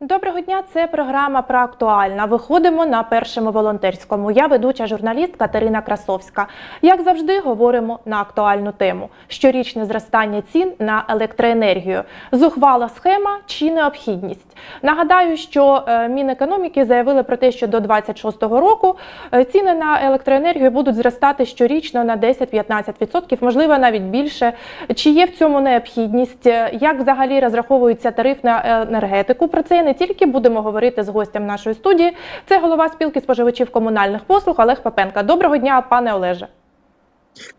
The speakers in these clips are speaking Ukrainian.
Доброго дня, це програма про актуальна. Виходимо на першому волонтерському. Я ведуча журналіст Катерина Красовська. Як завжди, говоримо на актуальну тему: щорічне зростання цін на електроенергію, зухвала схема чи необхідність. Нагадаю, що е, Мінекономіки заявили про те, що до 26-го року е, ціни на електроенергію будуть зростати щорічно на 10-15%, можливо, навіть більше. Чи є в цьому необхідність? Е, Як взагалі розраховується тариф на енергетику? Про це не тільки будемо говорити з гостем нашої студії. Це голова спілки споживачів комунальних послуг Олег Папенка. Доброго дня, пане Олеже.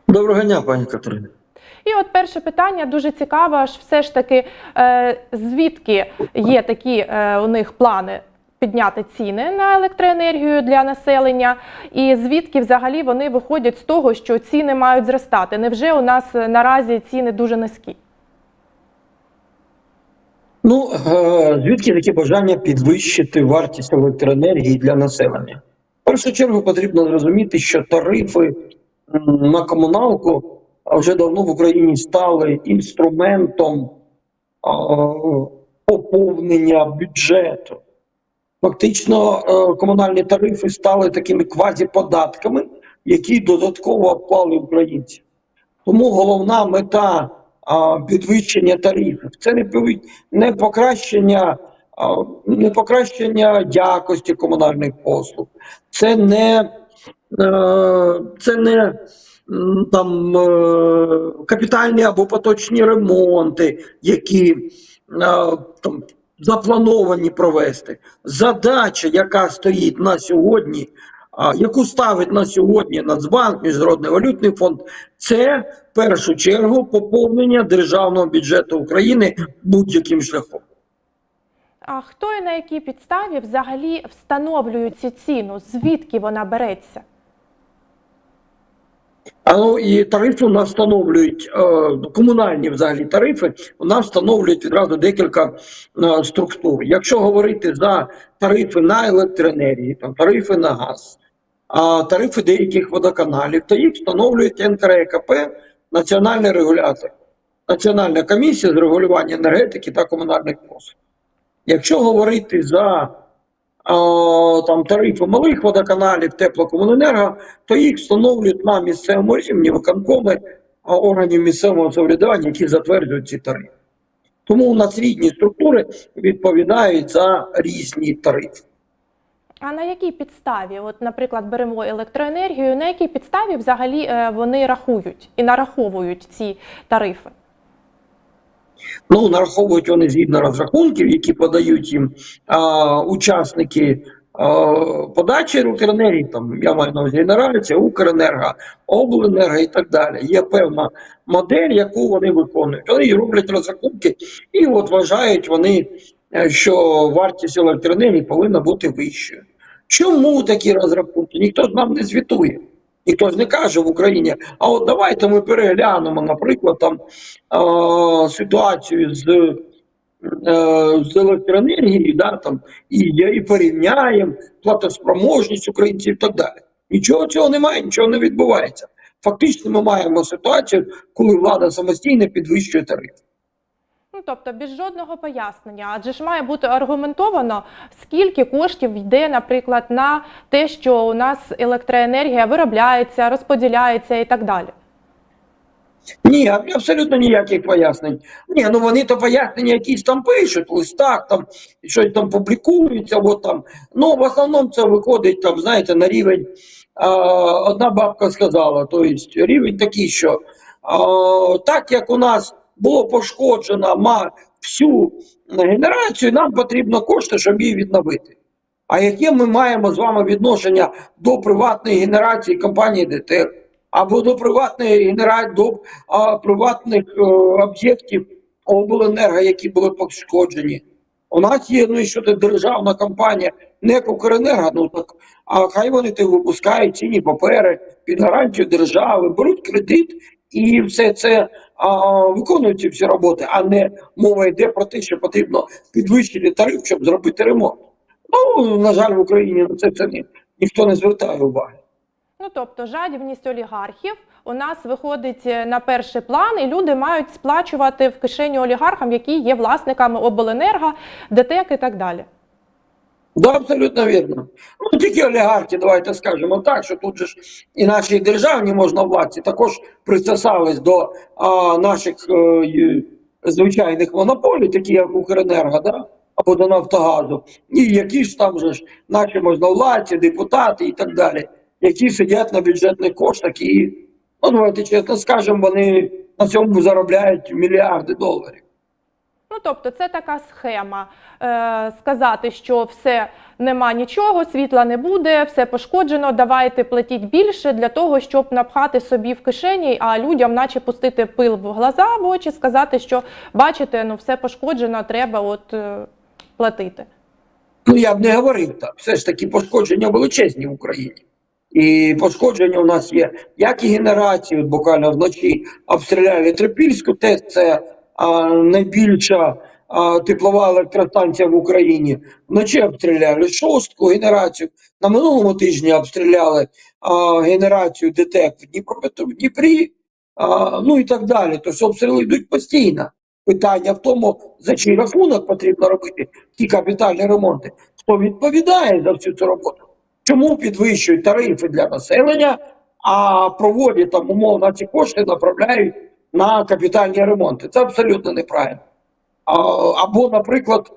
Доброго дня, пані Катерина. І от перше питання дуже цікаве, аж все ж таки, е, звідки є такі е, у них плани підняти ціни на електроенергію для населення, і звідки взагалі вони виходять з того, що ціни мають зростати? Невже у нас е, наразі ціни дуже низькі? Ну е, звідки таке бажання підвищити вартість електроенергії для населення? В першу чергу потрібно зрозуміти, що тарифи на комуналку вже давно в Україні стали інструментом поповнення бюджету. Фактично, е, комунальні тарифи стали такими квазіподатками, які додатково обклали українців. Тому головна мета підвищення тарифів це не не покращення, не покращення якості комунальних послуг, це не, е, це не там е, капітальні або поточні ремонти, які е, там заплановані провести. Задача, яка стоїть на сьогодні, яку ставить на сьогодні Нацбанк, Міжнародний валютний фонд, це в першу чергу поповнення державного бюджету України будь-яким шляхом. А хто і на якій підставі взагалі встановлює цю ціну? Звідки вона береться? А ну і тарифи у нас встановлюють е, комунальні взагалі тарифи. У нас встановлюють відразу декілька е, структур. Якщо говорити за тарифи на електроенергію, там тарифи на газ, тарифи деяких водоканалів, то їх встановлюють НКРЕКП, національний регулятор, Національна комісія з регулювання енергетики та комунальних послуг. Якщо говорити за там тарифи малих водоканалів, теплокомуненерго, то їх встановлюють на місцевому рівні виконкоми органів місцевого самоврядування, які затверджують ці тарифи. Тому у нас різні структури відповідають за різні тарифи. А на якій підставі, от, наприклад, беремо електроенергію, на якій підставі взагалі е, вони рахують і нараховують ці тарифи? Ну, нараховують вони згідно розрахунків, які подають їм а, учасники а, подачі електроенергії, там я маю на увазі генерація, Укренерго, Обленерго і так далі. Є певна модель, яку вони виконують. Вони роблять розрахунки і от вважають вони, що вартість електроенергії повинна бути вищою. Чому такі розрахунки? Ніхто ж нам не звітує. Ніхто ж не каже в Україні, а от давайте ми переглянемо, наприклад, там е, ситуацію з, е, з електроенергією, да, там, і, і порівняємо платоспроможність українців і так далі. Нічого цього немає, нічого не відбувається. Фактично, ми маємо ситуацію, коли влада самостійно підвищує тарифи. Тобто без жодного пояснення, адже ж має бути аргументовано, скільки коштів йде, наприклад, на те, що у нас електроенергія виробляється, розподіляється і так далі. Ні, абсолютно ніяких пояснень. Ні, ну вони то пояснення якісь там пишуть в листах, там щось там публікуються, от там. Ну, в основному це виходить там, знаєте, на рівень. А, одна бабка сказала, то есть рівень такий, що а, так як у нас було пошкоджено всю генерацію, нам потрібно кошти, щоб її відновити. А яке ми маємо з вами відношення до приватної генерації компанії ДТЕК? або до приватної генерації, до а, приватних е, об'єктів обленерго, які були пошкоджені. У нас є ну, що це державна компанія, не ну так а хай вони ти випускають цінні папери під гарантію держави, беруть кредит і все це виконують ці всі роботи, а не мова йде про те, що потрібно підвищити тариф, щоб зробити ремонт. Ну, на жаль, в Україні на це, це ні, ніхто не звертає уваги. Ну тобто жадібність олігархів у нас виходить е, на перший план, і люди мають сплачувати в кишеню олігархам, які є власниками обленерго, ДТЕК і так далі. Да, абсолютно вірно. Ну тільки олігархи, давайте скажемо так, що тут же ж і наші державні можновладці також присосались до а, наших е, звичайних монополій, такі як Укренерго, да? або до Нафтогазу, і які ж там же ж наші можновладці, депутати і так далі, які сидять на бюджетних коштах і, ну давайте чесно скажемо, вони на цьому заробляють мільярди доларів. Ну, тобто, це така схема. Е, сказати, що все нема нічого, світла не буде, все пошкоджено. Давайте платіть більше для того, щоб напхати собі в кишені, а людям, наче пустити пил в глаза в очі, сказати, що бачите, ну все пошкоджено, треба от е, платити. Ну, я б не говорив так. Все ж таки пошкодження величезні в Україні. І пошкодження у нас є як і генерації, от буквально вночі обстріляли Трипільську ТЕС, це найбільша теплова електростанція в Україні. Вночі обстріляли шостку генерацію. На минулому тижні обстріляли генерацію ДТЕК в, Дніпрі, ну і так далі. Тобто обстріли йдуть постійно. Питання в тому, за чий рахунок потрібно робити ті капітальні ремонти. Хто відповідає за всю цю роботу? Чому підвищують тарифи для населення, а проводять там умовно ці кошти направляють на капітальні ремонти? Це абсолютно неправильно. Або, наприклад,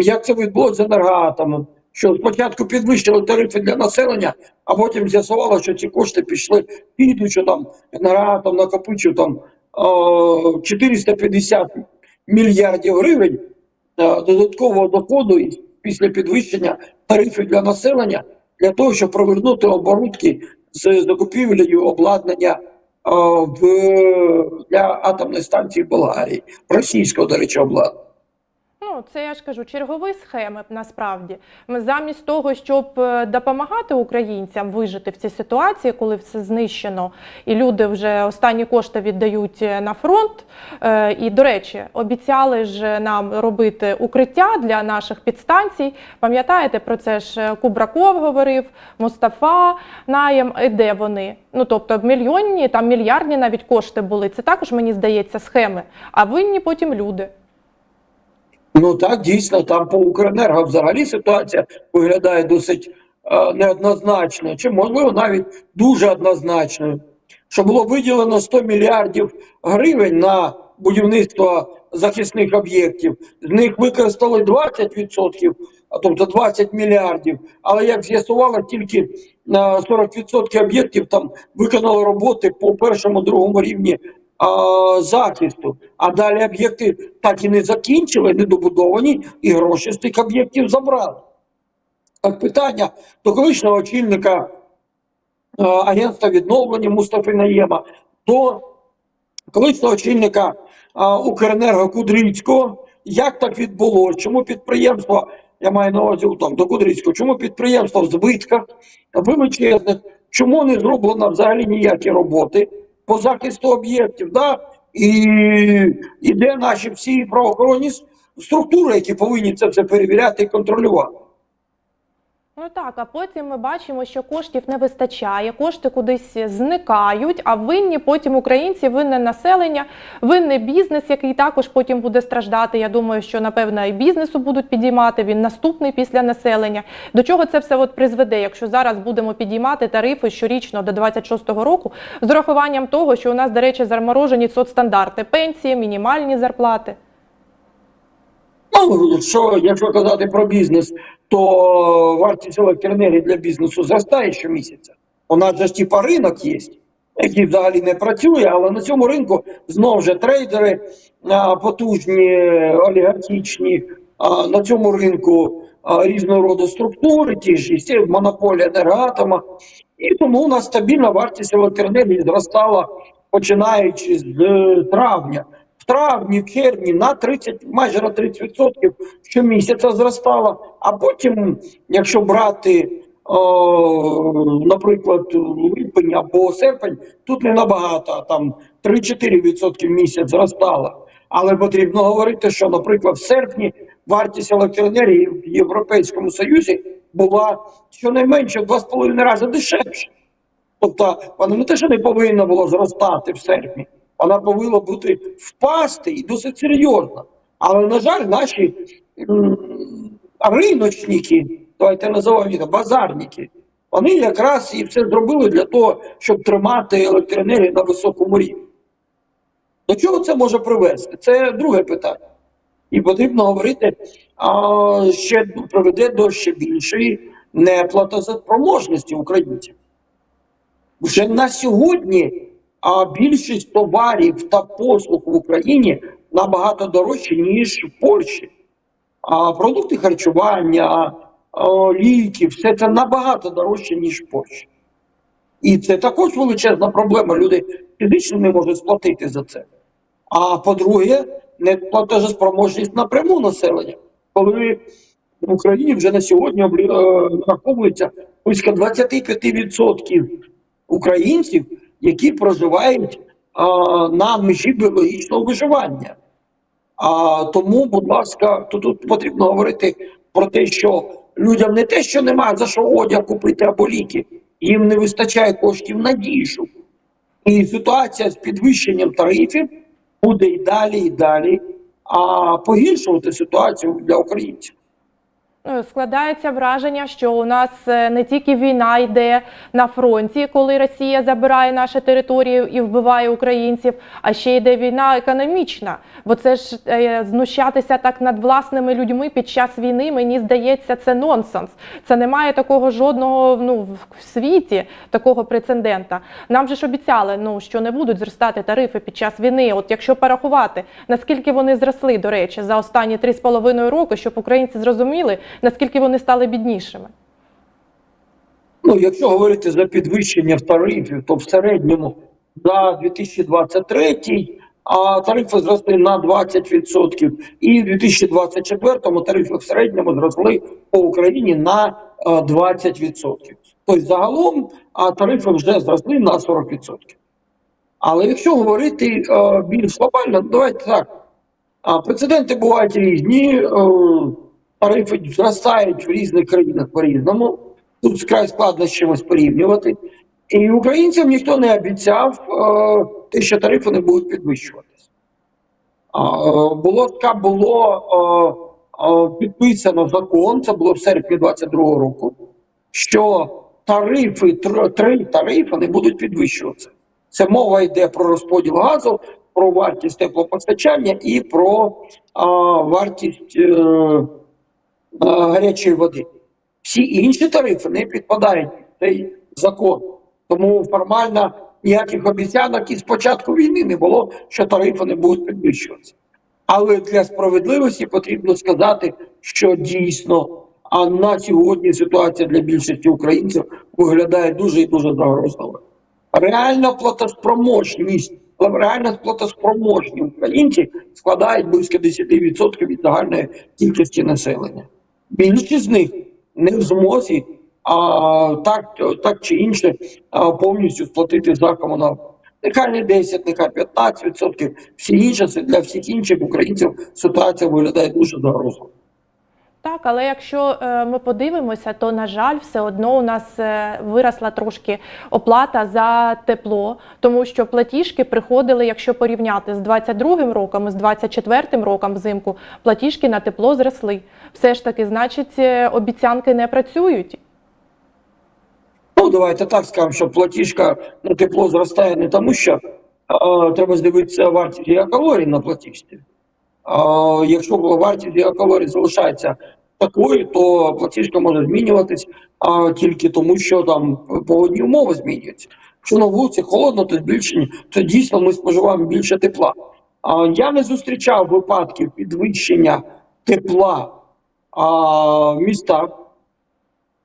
як це відбулося з енергоатомом, що спочатку підвищили тарифи для населення, а потім з'ясувало, що ці кошти пішли, підуть, що там енергоатом накопичив там е, 450 мільярдів гривень е, додаткового доходу після підвищення тарифів для населення для того, щоб провернути оборудки з закупівлею обладнання в, для атомної станції Болгарії, російського, до речі, обладнання. Ну, це я ж кажу, чергові схеми насправді. Ми замість того, щоб е, допомагати українцям вижити в цій ситуації, коли все знищено, і люди вже останні кошти віддають е, на фронт. Е, І, до речі, обіцяли ж нам робити укриття для наших підстанцій. Пам'ятаєте, про це ж Кубраков говорив, Мустафа Наєм. І де вони? Ну тобто мільйонні, там мільярдні навіть кошти були. Це також мені здається схеми. А винні потім люди. Ну так, дійсно, там по Укренерго взагалі ситуація виглядає досить е, неоднозначно, чи можливо навіть дуже однозначною. Що було виділено 100 мільярдів гривень на будівництво захисних об'єктів, з них використали 20%, а тобто 20 мільярдів. Але як з'ясувало, тільки на 40% об'єктів там виконали роботи по першому другому рівні захисту. А далі об'єкти так і не закінчили, не добудовані, і гроші з тих об'єктів забрали. Так, питання до колишнього очільника е, агентства відновлення Мустафи Наєма, до колишнього очільника е, Укренерго Кудрицького. Як так відбулося? Чому підприємство, я маю на увазі там, до Кудрицького, чому підприємство в збитках величезних, чому не зроблено взагалі ніякі роботи по захисту об'єктів? Да? І, і де наші всі правоохоронні структури, які повинні це все перевіряти і контролювати? Ну так, а потім ми бачимо, що коштів не вистачає, кошти кудись зникають, а винні потім українці, винне населення, винний бізнес, який також потім буде страждати. Я думаю, що напевно і бізнесу будуть підіймати. Він наступний після населення. До чого це все от призведе, якщо зараз будемо підіймати тарифи щорічно до 26-го року з урахуванням того, що у нас, до речі, заморожені соцстандарти, пенсії, мінімальні зарплати. Ну, що, якщо казати про бізнес, то вартість електроенергії для бізнесу зростає щомісяця. У нас же ж типа ринок є, який взагалі не працює, але на цьому ринку знову ж трейдери потужні, олігархічні, на цьому ринку різного роду структури, ті ж монополія енергоатома. І тому у нас стабільна вартість електроенергії зростала починаючи з е, травня. Травні, в червні на 30, майже на 30% щомісяця зростала. А потім, якщо брати, о, наприклад, липень або серпень, тут не набагато, а там 3-4% в місяць зростала. Але потрібно говорити, що, наприклад, в серпні вартість електроенергії в Європейському Союзі була щонайменше в 2,5 рази дешевше. Тобто вона не те, що не повинна була зростати в серпні, вона повинна бути впасти і досить серйозно. Але, на жаль, наші риночники, давайте називаємо базарники, вони якраз і все зробили для того, щоб тримати електроенергію на високому рівні. До чого це може привести? Це друге питання. І потрібно говорити, а, ще приведе до ще більшої неплатоспроможності українців. Вже на сьогодні а, більшість товарів та послуг в Україні набагато дорожчі, ніж в Польщі. А продукти харчування, ліки, все це набагато дорожче, ніж в Польщі. І це також величезна проблема. Люди фізично не можуть сплатити за це. А по-друге, неплатежеспроможність напряму населення, коли в Україні вже на сьогодні е, нараховується близько 25% українців, які проживають на межі біологічного виживання. А тому, будь ласка, то тут потрібно говорити про те, що людям не те, що немає за що одяг купити або ліки, їм не вистачає коштів на діжу. І ситуація з підвищенням тарифів буде і далі, і далі, а погіршувати ситуацію для українців. Ну, Складається враження, що у нас е, не тільки війна йде на фронті, коли Росія забирає наші території і вбиває українців, а ще йде війна економічна. Бо це ж е, знущатися так над власними людьми під час війни, мені здається, це нонсенс. Це немає такого жодного ну, в світі, такого прецедента. Нам же ж обіцяли, ну, що не будуть зростати тарифи під час війни. От якщо порахувати, наскільки вони зросли, до речі, за останні 3,5 роки, щоб українці зрозуміли, наскільки вони стали біднішими. Ну, якщо говорити за підвищення тарифів, то в середньому за 2023 а тарифи зросли на 20%, і в 2024 тарифи в середньому зросли по Україні на е, 20%. Тобто загалом а, тарифи вже зросли на 40%. Але якщо говорити е, більш глобально, давайте так. Прецеденти бувають різні, е, тарифи зростають в різних країнах по-різному. Тут вкрай складно з чимось порівнювати. І українцям ніхто не обіцяв е, те, що тарифи не будуть підвищуватися. Е, було така було е, підписано закон, це було в серпні 22 року, що тарифи, три тарифи не будуть підвищуватися. Це мова йде про розподіл газу, про вартість теплопостачання і про вартість гарячої води. Всі інші тарифи не підпадають під цей закон. Тому формально ніяких обіцянок і з початку війни не було, що тарифи не будуть підвищуватися. Але для справедливості потрібно сказати, що дійсно а на сьогодні ситуація для більшості українців виглядає дуже і дуже загрозливо. Реальна платоспроможність, реально платоспроможні українці складають близько 10% від загальної кількості населення. Більшість з них не в змозі а, так, так чи інше а, повністю сплатити за комуналку. Нехай не 10, нехай 15%. Всі інші, для всіх інших українців ситуація виглядає дуже загрозливо. Так, але якщо е, ми подивимося, то на жаль, все одно у нас е, виросла трошки оплата за тепло, тому що платіжки приходили, якщо порівняти з 22 роком з 24-м роком взимку, платіжки на тепло зросли. Все ж таки, значить, е, обіцянки не працюють. Ну, давайте так скажемо, що платіжка на тепло зростає не тому, що а, треба здивитися вартість гігакалорій на платіжці. А, якщо вартість гігакалорій залишається такою, то платіжка може змінюватись а, тільки тому, що там погодні умови змінюються. Якщо на вулиці холодно, то збільшення, то дійсно ми споживаємо більше тепла. А, я не зустрічав випадків підвищення тепла а, в містах.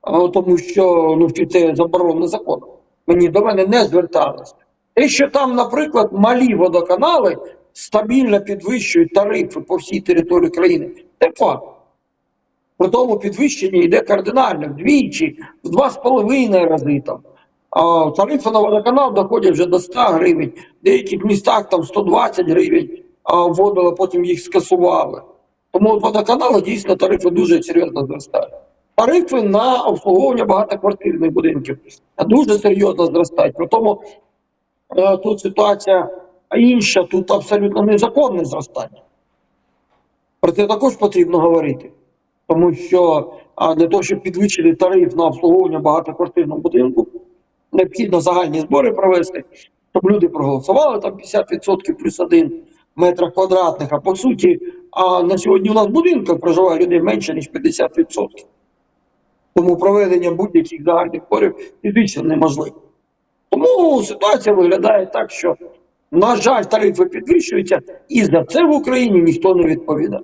А, тому що ну, це заборонено законом. Мені до мене не зверталися. Те, що там, наприклад, малі водоканали стабільно підвищують тарифи по всій території країни, це факт. При тому підвищення йде кардинально вдвічі, в два з половиною рази там. А тарифи на водоканал доходять вже до 100 гривень, в деяких містах там 120 гривень вводили, потім їх скасували. Тому от водоканали дійсно тарифи дуже серйозно зростають. Тарифи на обслуговування багатоквартирних будинків дуже серйозно зростають. При тому е, тут ситуація інша, тут абсолютно незаконне зростання. Про це також потрібно говорити. Тому що для того, щоб підвищити тариф на обслуговування багатоквартирного будинку, необхідно загальні збори провести, щоб люди проголосували там 50% плюс один метра квадратних. А по суті, а на сьогодні у нас в будинках проживає людей менше, ніж 50%. Тому проведення будь-яких загальних зборів фізично неможливо. Тому ситуація виглядає так, що, на жаль, тарифи підвищуються, і за це в Україні ніхто не відповідає.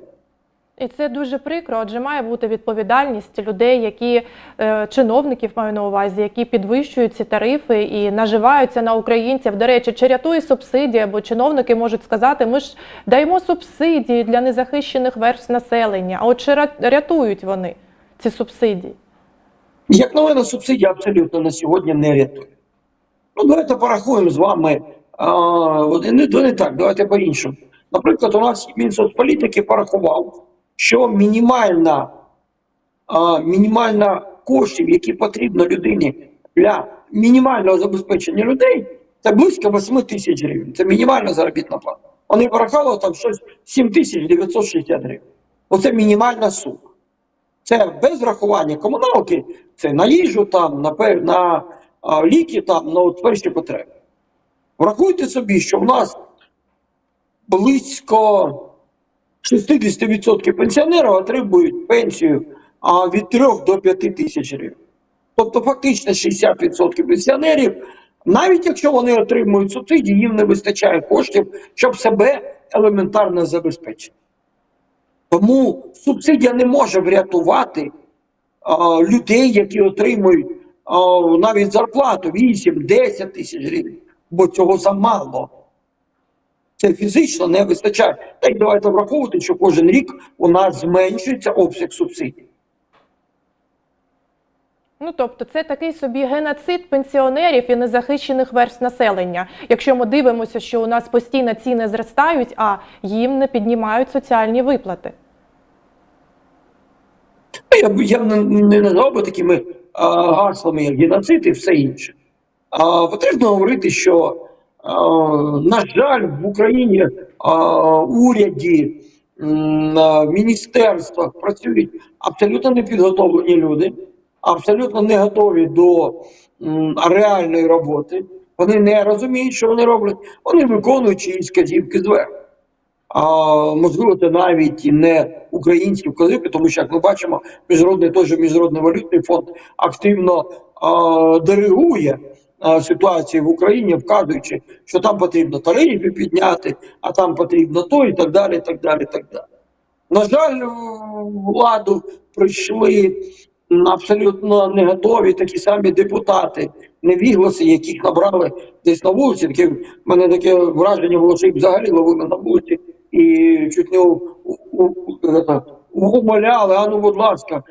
І це дуже прикро, адже має бути відповідальність людей, які е, чиновників маю на увазі, які підвищують ці тарифи і наживаються на українців. До речі, чи рятує субсидія, бо чиновники можуть сказати, ми ж даємо субсидії для незахищених верств населення. А от чи рятують вони ці субсидії? Як на мене, субсидія абсолютно на сьогодні не рятує. Ну, давайте порахуємо з вами. А, не, не так, давайте по-іншому. Наприклад, у нас Мінсоцполітики порахував, що мінімальна, а, мінімальна коштів, які потрібно людині для мінімального забезпечення людей, це близько 8 тисяч гривень. Це мінімальна заробітна плата. Вони порахували там щось 7 тисяч 960 гривень. Оце мінімальна сума. Це без врахування комуналки, це на їжу, там, на, на а, ліки, там, на перші потреби. Врахуйте собі, що в нас близько 60% пенсіонерів отримують пенсію від 3 до 5 тисяч гривень. Тобто, фактично 60% пенсіонерів, навіть якщо вони отримують субсидії, їм не вистачає коштів, щоб себе елементарно забезпечити. Тому субсидія не може врятувати а, людей, які отримують а, навіть зарплату 8-10 тисяч гривень, бо цього замало. Це фізично не вистачає. Та й давайте враховувати, що кожен рік у нас зменшується обсяг субсидій. Ну тобто, це такий собі геноцид пенсіонерів і незахищених верств населення. Якщо ми дивимося, що у нас постійно ціни зростають, а їм не піднімають соціальні виплати. Я б я не, не назвав би такими а, гаслами, як геноцид і все інше. А, потрібно говорити, що, на жаль, в Україні уряді, м, на міністерствах працюють абсолютно непідготовлені люди, абсолютно не готові до реальної роботи. Вони не розуміють, що вони роблять. Вони виконують чиїсь вказівки зверху. А можливо, це навіть не українські вказівки, тому що як ми бачимо, міжнародний той же міжнародний валютний фонд активно а, диригує а, ситуацію в Україні, вказуючи, що там потрібно тарифи підняти, а там потрібно то і так далі. так далі, так далі. На жаль, владу прийшли абсолютно не готові такі самі депутати, невігласи, яких набрали десь на вулиці. Таке в мене таке враження було, що їх взагалі ловили на вулиці і чуть не умоляли, а ну, будь ласка,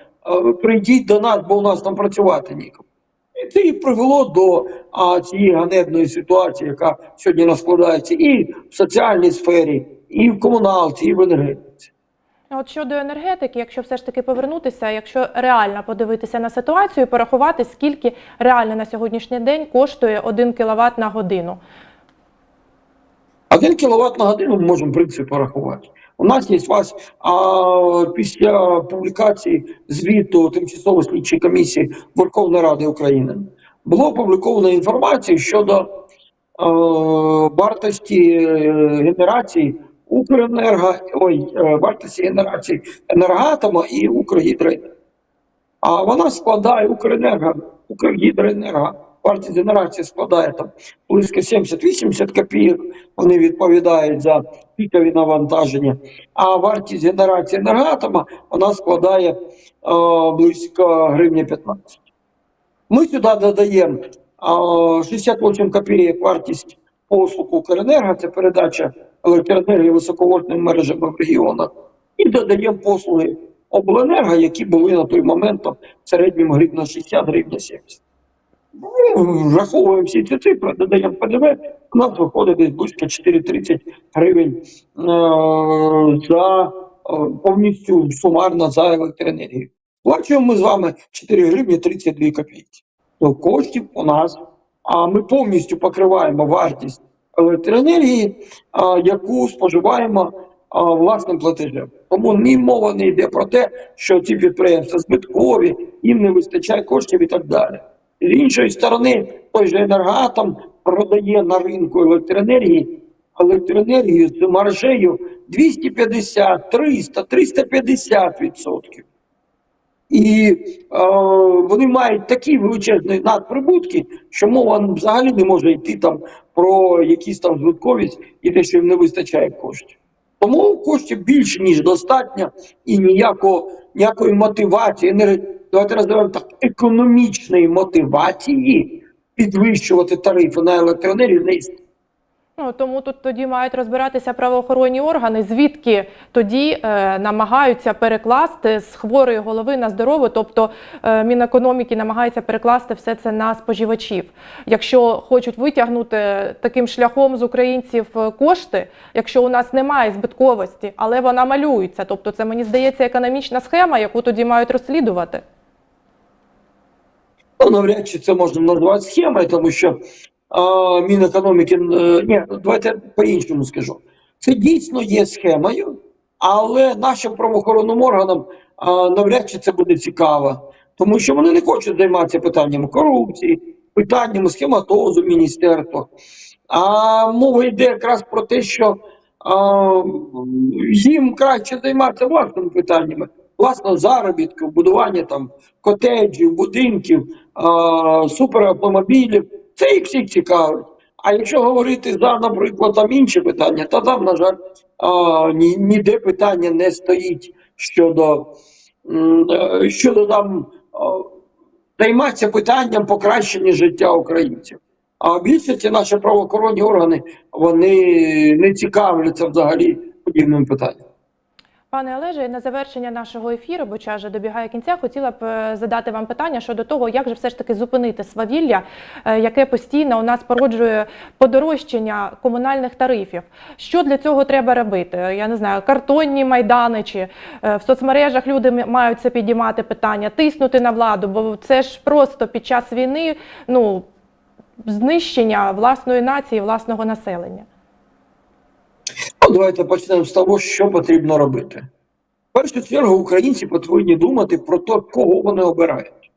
прийдіть до нас, бо у нас там працювати нікому. Це і привело до а, цієї ганебної ситуації, яка сьогодні складається і в соціальній сфері, і в комуналці, і в енергетиці. От щодо енергетики, якщо все ж таки повернутися, якщо реально подивитися на ситуацію, порахувати, скільки реально на сьогоднішній день коштує 1 кВт на годину. Один кіловат на годину ми можемо в принципі порахувати. У нас є вас а, після публікації звіту тимчасової слідчої комісії Верховної Ради України було опубліковано інформацію щодо е, вартості е, генерації Укренерго, ой, е, вартості генерації енергоатома і Укргідроенерго. А вона складає Укренерго, Укргідроенерго, вартість генерації складає там близько 70-80 копійок. Вони відповідають за пікові навантаження. А вартість генерації енергоатома вона складає е, близько гривня 15. Ми сюди додаємо е, 68 копійок вартість послуг Укренерго, це передача електроенергії високовольтними мережами в регіонах, і додаємо послуги обленерго, які були на той момент там, в середньому гривна 60 гривня 70. Ну, Враховуємо всі ці цифри, додаємо ПДВ, у нас виходить десь близько 4,30 гривень е, за е, повністю сумарно за електроенергію. Сплачуємо ми з вами 4 гривні 32 копійки. То коштів у нас, а ми повністю покриваємо вартість електроенергії, яку споживаємо власним платежем. Тому ні мова не йде про те, що ці підприємства збиткові, їм не вистачає коштів і так далі. З іншої сторони, той же енергоатом продає на ринку електроенергії електроенергію з маржею 250, 300, 350 відсотків. І е, вони мають такі величезні надприбутки, що мова взагалі не може йти там про якісь там збитковість і те, що їм не вистачає коштів. Тому коштів більше, ніж достатньо, і ніякого, ніякої мотивації, енерг- давайте називаємо так, економічної мотивації підвищувати тарифи на електроенергію не існує. Ну тому тут тоді мають розбиратися правоохоронні органи, звідки тоді е, намагаються перекласти з хворої голови на здорову, тобто е, Мінекономіки намагається перекласти все це на споживачів. Якщо хочуть витягнути таким шляхом з українців е, кошти, якщо у нас немає збитковості, але вона малюється, тобто це мені здається економічна схема, яку тоді мають розслідувати. Ну, навряд чи це можна назвати схемою, тому що а, Мінекономіки, е, ні, давайте по-іншому скажу. Це дійсно є схемою, але нашим правоохоронним органам а, навряд чи це буде цікаво, тому що вони не хочуть займатися питаннями корупції, питаннями схематозу міністерства. А мова йде якраз про те, що а, їм краще займатися власними питаннями, власного заробітку, будування там котеджів, будинків, суперавтомобілів. Це їх всіх цікавить. А якщо говорити за, наприклад, там інші питання, то там, на жаль, ні, ніде питання не стоїть щодо, е, щодо там займатися питанням покращення життя українців. А більшості наші правоохоронні органи вони не цікавляться взагалі подібним питанням. Пане Олеже, на завершення нашого ефіру, бо час вже добігає кінця, хотіла б е, задати вам питання щодо того, як же все ж таки зупинити свавілля, е, яке постійно у нас породжує подорожчання комунальних тарифів. Що для цього треба робити? Я не знаю, картонні майдани чи е, в соцмережах люди мають це підіймати питання, тиснути на владу, бо це ж просто під час війни ну, знищення власної нації, власного населення. Ну, давайте почнемо з того, що потрібно робити. В першу чергу українці повинні думати про те, кого вони обирають.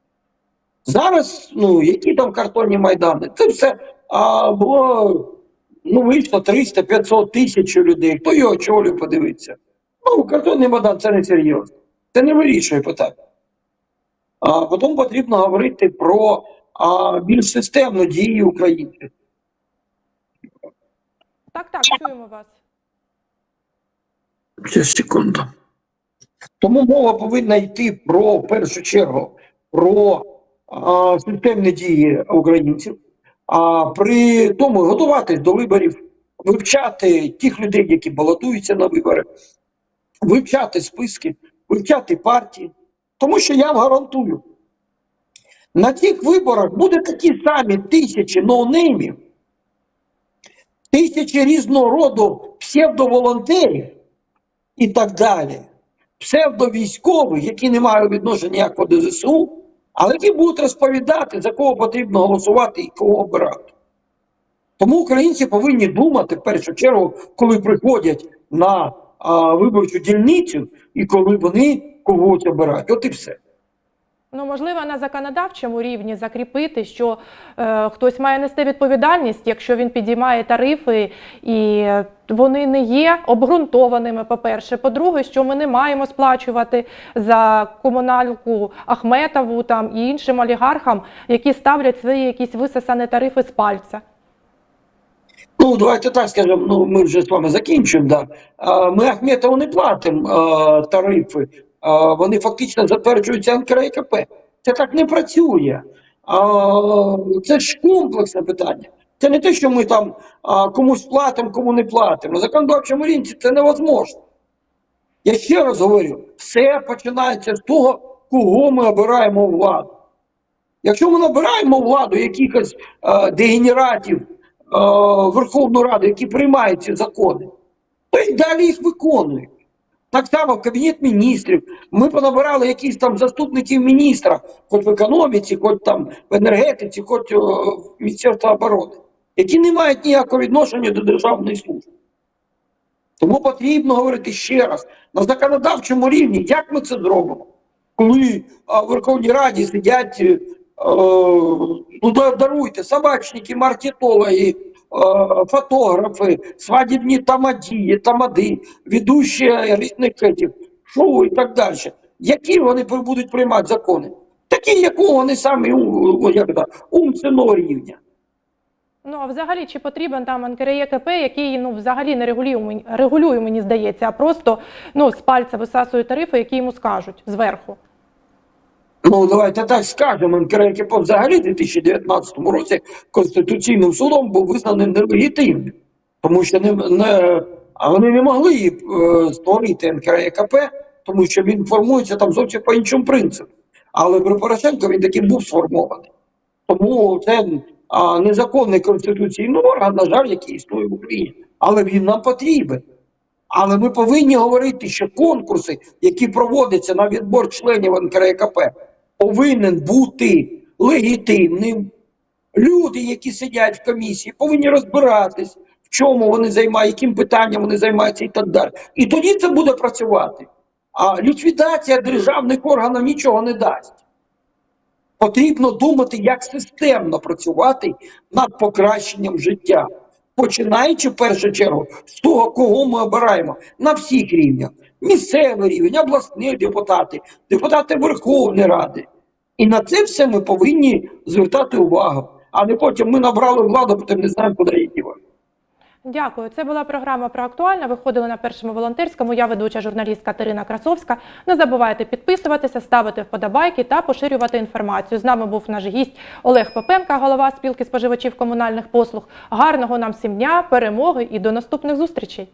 Зараз, ну, які там картонні майдани, це все а, було ну, вийшло 300-500 тисяч людей. Хто його очолює, подивиться. Ну, картонний майдан це не серйозно. Це не вирішує питання. А потім потрібно говорити про а, більш системну дію українців. Так, так, чуємо вас. Секунду. Тому мова повинна йти про в першу чергу про а, системні дії українців, а при тому готуватись до виборів, вивчати тих людей, які балотуються на вибори, вивчати списки, вивчати партії. Тому що я вам гарантую, на цих виборах буде такі самі тисячі ноунеймів, тисячі різного роду псевдоволонтерів і так далі. Псевдовійськових, які не мають відношення ніякого до ЗСУ, але які будуть розповідати, за кого потрібно голосувати і кого обирати. Тому українці повинні думати в першу чергу, коли приходять на а, виборчу дільницю і коли вони когось обирають. От і все. Ну, можливо, на законодавчому рівні закріпити, що е, хтось має нести відповідальність, якщо він підіймає тарифи, і вони не є обґрунтованими. По-перше, по-друге, що ми не маємо сплачувати за комуналку Ахметову там і іншим олігархам, які ставлять свої якісь висосані тарифи з пальця. Ну, давайте так скажемо, ну ми вже з вами закінчимо. Да. Ми Ахметову не платимо тарифи, вони фактично затверджуються НКРКП. Це так не працює. Це ж комплексне питання. Це не те, що ми там комусь платимо, кому не платимо. Законодавчому рівні це невозможно. Я ще раз говорю, все починається з того, кого ми обираємо владу. Якщо ми набираємо владу якихось дегенератів Верховну Раду, які приймають ці закони, то й далі їх виконують. Так само Кабінет міністрів. Ми понабирали якісь там заступників міністра, хоч в економіці, хоч там в енергетиці, хоч в Міністерство оборони, які не мають ніякого відношення до державної служби. Тому потрібно говорити ще раз на законодавчому рівні, як ми це зробимо, коли в Верховній Раді сидять, е, ну даруйте, собачники, маркетологи, е, фотографи, свадібні тамаді, тамади, ведущі різних етів, шоу і так далі. Які вони будуть приймати закони? Такі, якого вони самі у- як умственного рівня. Ну а взагалі, чи потрібен там НКРЄКП, який ну взагалі не регулює, регулює, мені здається, а просто ну з пальця висасує тарифи, які йому скажуть зверху. Ну, давайте так скажемо, НКРЕКП взагалі в 2019 році Конституційним судом був визнаний нелегітимним, тому що не, не, вони не могли е, створити НКРЕКП, тому що він формується там зовсім по іншому принципу. Але при Порошенко він таким був сформований. Тому це незаконний конституційний орган, на жаль, який існує в Україні. Але він нам потрібен. Але ми повинні говорити, що конкурси, які проводяться на відбор членів НКРЕКП, повинен бути легітимним. Люди, які сидять в комісії, повинні розбиратись, в чому вони займаються, яким питанням вони займаються і так далі. І тоді це буде працювати. А ліквідація державних органів нічого не дасть. Потрібно думати, як системно працювати над покращенням життя, починаючи в першу чергу з того, кого ми обираємо на всіх рівнях: місцевий рівень, обласні депутати, депутати Верховної Ради. І на це все ми повинні звертати увагу. А не потім ми набрали владу, потім не знаємо, куди її дівати. Дякую. Це була програма про актуальне. Виходили на першому волонтерському. Я ведуча журналіст Катерина Красовська. Не забувайте підписуватися, ставити вподобайки та поширювати інформацію. З нами був наш гість Олег Попенка, голова спілки споживачів комунальних послуг. Гарного нам всім дня, перемоги і до наступних зустрічей.